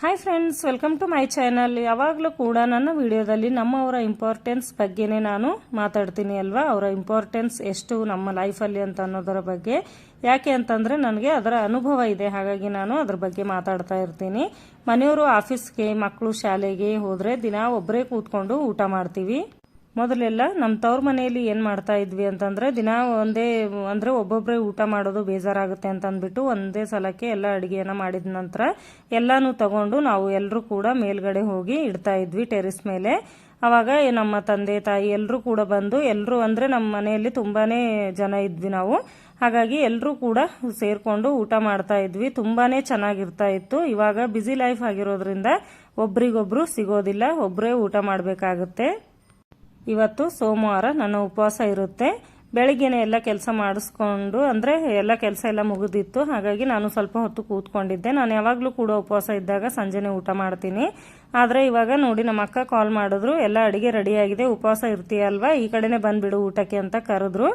Hi friends welcome to my channel ಯಾವಾಗಲೂ ಕೂಡ ನನ್ನ ವಿಡಿಯೋದಲ್ಲಿ ನಮ್ಮವರ ಇಂಪಾರ್ಟೆನ್ಸ್ ಬಗ್ಗೆನೇ ನಾನು ಮಾತಾಡ್ತೀನಿ ಅಲ್ವಾ? ಅವರ ಇಂಪಾರ್ಟೆನ್ಸ್ ಎಷ್ಟು ನಮ್ಮ ಲೈಫಲ್ಲಿ ಅಂತ ಅನ್ನೋದರ ಬಗ್ಗೆ. ಯಾಕೆ ಅಂತಂದರೆ ನನಗೆ ಅದರ ಅನುಭವ ಇದೆ. ಹಾಗಾಗಿ ನಾನು ಅದ್ರ ಬಗ್ಗೆ ಮಾತಾಡ್ತಾ ಇರ್ತೀನಿ. ಮನೆಯವರು ಆಫೀಸ್ಗೆ ಮಕ್ಕಳು ಶಾಲೆಗೆ ಹೋದರೆ ದಿನ ಒಬ್ಬರೇ ಕೂತ್ಕೊಂಡು ಊಟ ಮಾಡ್ತೀವಿ. ಮೊದಲೆಲ್ಲ ನಮ್ಮ ತವ್ರ ಮನೆಯಲ್ಲಿ ಏನು ಮಾಡ್ತಾ ಇದ್ವಿ ಅಂತಂದರೆ ದಿನ ಒಂದೇ, ಅಂದರೆ ಒಬ್ಬೊಬ್ಬರೇ ಊಟ ಮಾಡೋದು ಬೇಜಾರಾಗುತ್ತೆ ಅಂತ ಅಂದ್ಬಿಟ್ಟು ಒಂದೇ ಸಲಕ್ಕೆ ಎಲ್ಲ ಅಡುಗೆಯನ್ನು ಮಾಡಿದ ನಂತರ ಎಲ್ಲನೂ ತಗೊಂಡು ನಾವು ಎಲ್ಲರೂ ಕೂಡ ಮೇಲ್ಗಡೆ ಹೋಗಿ ಇಡ್ತಾ ಇದ್ವಿ ಟೆರಿಸ್ ಮೇಲೆ. ಆವಾಗ ನಮ್ಮ ತಂದೆ, ತಾಯಿ ಎಲ್ಲರೂ ಕೂಡ ಬಂದು ಎಲ್ಲರೂ ಅಂದರೆ ನಮ್ಮ ಮನೆಯಲ್ಲಿ ತುಂಬಾ ಜನ ಇದ್ವಿ ನಾವು. ಹಾಗಾಗಿ ಎಲ್ಲರೂ ಕೂಡ ಸೇರಿಕೊಂಡು ಊಟ ಮಾಡ್ತಾ ಇದ್ವಿ. ತುಂಬಾ ಚೆನ್ನಾಗಿರ್ತಾ ಇತ್ತು. ಇವಾಗ ಬ್ಯುಸಿ ಲೈಫ್ ಆಗಿರೋದ್ರಿಂದ ಒಬ್ರಿಗೊಬ್ರು ಸಿಗೋದಿಲ್ಲ ಒಬ್ಬರೇ ಊಟ ಮಾಡಬೇಕಾಗುತ್ತೆ. ಇವತ್ತು ಸೋಮವಾರ ನನ್ನ ಉಪವಾಸ ಇರುತ್ತೆ. ಬೆಳಿಗ್ಗೆನೆ ಎಲ್ಲ ಕೆಲಸ ಮಾಡಿಸ್ಕೊಂಡು, ಅಂದರೆ ಎಲ್ಲ ಕೆಲಸ ಎಲ್ಲ ಮುಗಿದಿತ್ತು. ಹಾಗಾಗಿ ನಾನು ಸ್ವಲ್ಪ ಹೊತ್ತು ಕೂತ್ಕೊಂಡಿದ್ದೆ. ನಾನು ಯಾವಾಗಲೂ ಕೂಡ ಉಪವಾಸ ಇದ್ದಾಗ ಸಂಜೆನೆ ಊಟ ಮಾಡ್ತೀನಿ. ಆದರೆ ಇವಾಗ ನೋಡಿ ನಮ್ಮ ಅಕ್ಕ ಕಾಲ್ ಮಾಡಿದ್ರು. ಎಲ್ಲ ಅಡುಗೆ ರೆಡಿಯಾಗಿದೆ. ಉಪವಾಸ ಇರ್ತೀಯಲ್ವಾ? ಈ ಕಡೆನೇ ಬಂದುಬಿಡು ಊಟಕ್ಕೆ ಅಂತ ಕರೆದ್ರು.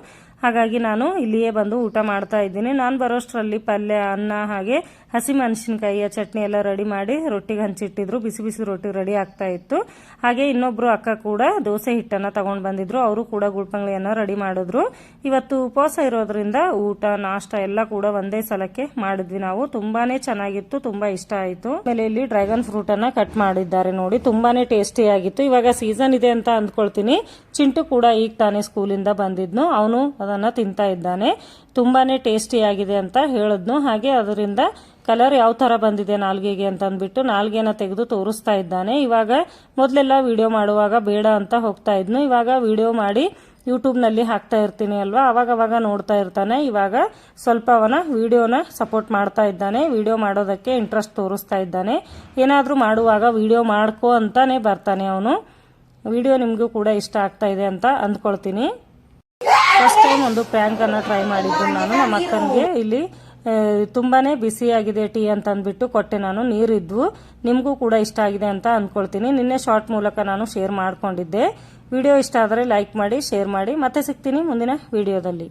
ಹಾಗಾಗಿ ನಾನು ಇಲ್ಲಿಯೇ ಬಂದು ಊಟ ಮಾಡ್ತಾ ಇದ್ದೀನಿ. ನಾನು ಬರೋಷ್ಟರಲ್ಲಿ ಪಲ್ಯ, ಅನ್ನ, ಹಾಗೆ ಹಸಿ ಮೆಣಸಿನ್ಕಾಯಿಯ ಚಟ್ನಿ ಎಲ್ಲ ರೆಡಿ ಮಾಡಿ ರೊಟ್ಟಿಗೆ ಹಂಚಿಟ್ಟಿದ್ರು. ಬಿಸಿ ಬಿಸಿ ರೊಟ್ಟಿ ರೆಡಿ ಆಗ್ತಾ ಇತ್ತು. ಹಾಗೆ ಇನ್ನೊಬ್ಬರು ಅಕ್ಕ ಕೂಡ ದೋಸೆ ಹಿಟ್ಟನ್ನು ತಗೊಂಡು ಬಂದಿದ್ರು. ಅವರು ಕೂಡ ಗುಳ್ಪಂಗ್ಳಿಯನ್ನು ರೆಡಿ ಮಾಡಿದ್ರು. ಇವತ್ತು ಉಪವಾಸ ಇರೋದ್ರಿಂದ ಊಟ, ನಾಷ್ಟ ಎಲ್ಲ ಕೂಡ ಒಂದೇ ಸಲಕ್ಕೆ ಮಾಡಿದ್ವಿ ನಾವು. ತುಂಬಾನೇ ಚೆನ್ನಾಗಿತ್ತು, ತುಂಬಾ ಇಷ್ಟ ಆಯ್ತು. ಆಮೇಲೆ ಇಲ್ಲಿ ಡ್ರ್ಯಾಗನ್ ಫ್ರೂಟ್ ಅನ್ನ ಕಟ್ ಮಾಡಿದ್ದಾರೆ ನೋಡಿ. ತುಂಬಾನೇ ಟೇಸ್ಟಿ ಆಗಿತ್ತು. ಇವಾಗ ಸೀಸನ್ ಇದೆ ಅಂತ ಅಂದ್ಕೊಳ್ತೀನಿ. ಚಿಂಟು ಕೂಡ ಈಗ ತಾನೇ ಸ್ಕೂಲಿಂದ ಬಂದಿದ್ನು. ಅವನು ಅದನ್ನ ತಿಂತಾ ಇದ್ದಾನೆ. ತುಂಬಾನೇ ಟೇಸ್ಟಿ ಆಗಿದೆ ಅಂತ ಹೇಳಿದ್ನು. ಹಾಗೆ ಅದರಿಂದ ಕಲರ್ ಯಾವ ತರ ಬಂದಿದೆ ನಾಲ್ಗೆಗೆ ಅಂತ ಅಂದ್ಬಿಟ್ಟು ನಾಲ್ಗೆನ ತೆಗೆದು ತೋರಿಸ್ತಾ ಇದ್ದಾನೆ. ಇವಾಗ ಮೊದಲೆಲ್ಲ ವಿಡಿಯೋ ಮಾಡುವಾಗ ಬೇಡ ಅಂತ ಹೋಗ್ತಾ ಇದ್ನು. ಇವಾಗ ವಿಡಿಯೋ ಮಾಡಿ ಯೂಟ್ಯೂಬ್ನಲ್ಲಿ ಹಾಕ್ತಾ ಇರ್ತೀನಿ ಅಲ್ವಾ? ಅವಾಗ ಅವಾಗ ನೋಡ್ತಾ ಇರ್ತಾನೆ. ಇವಾಗ ಸ್ವಲ್ಪ ಅವನ ವಿಡಿಯೋನ ಸಪೋರ್ಟ್ ಮಾಡ್ತಾ ಇದ್ದಾನೆ. ವಿಡಿಯೋ ಮಾಡೋದಕ್ಕೆ ಇಂಟ್ರೆಸ್ಟ್ ತೋರಿಸ್ತಾ ಇದ್ದಾನೆ. ಏನಾದರೂ ಮಾಡುವಾಗ ವಿಡಿಯೋ ಮಾಡ್ಕೋ ಅಂತಾನೆ ಬರ್ತಾನೆ ಅವನು. ವಿಡಿಯೋ ನಿಮಗೂ ಕೂಡ ಇಷ್ಟ ಆಗ್ತಾ ಇದೆ ಅಂತ ಅಂದ್ಕೊಳ್ತೀನಿ. ಫಸ್ಟ್ ಟೈಮ್ ಒಂದು ಪ್ರ್ಯಾಂಕ್ ಅನ್ನ ಟ್ರೈ ಮಾಡಿದ್ದು ನಾನು ನಮ್ಮ ಅಕ್ಕನಿಗೆ. ಇಲ್ಲಿ ಆ, ತುಂಬಾನೇ ಬಿಸಿಯಾಗಿದೆ ಟೀ ಅಂತ ಅಂದ್ಬಿಟ್ಟು ಕೊಟ್ಟೆ ನಾನು ನೀರಿದ್ವು. ನಿಮಗೂ ಕೂಡ ಇಷ್ಟ ಆಗಿದೆ ಅಂತ ಅಂದ್ಕೊಳ್ತೀನಿ ನಿನ್ನೆ ಶಾರ್ಟ್ ಮೂಲಕ ನಾನು ಶೇರ್ ಮಾಡ್ಕೊಂಡಿದ್ದೆ. ವಿಡಿಯೋ ಇಷ್ಟ ಆದರೆ ಲೈಕ್ ಮಾಡಿ ಶೇರ್ ಮಾಡಿ. ಮತ್ತೆ ಸಿಗ್ತೀನಿ ಮುಂದಿನ ವಿಡಿಯೋದಲ್ಲಿ.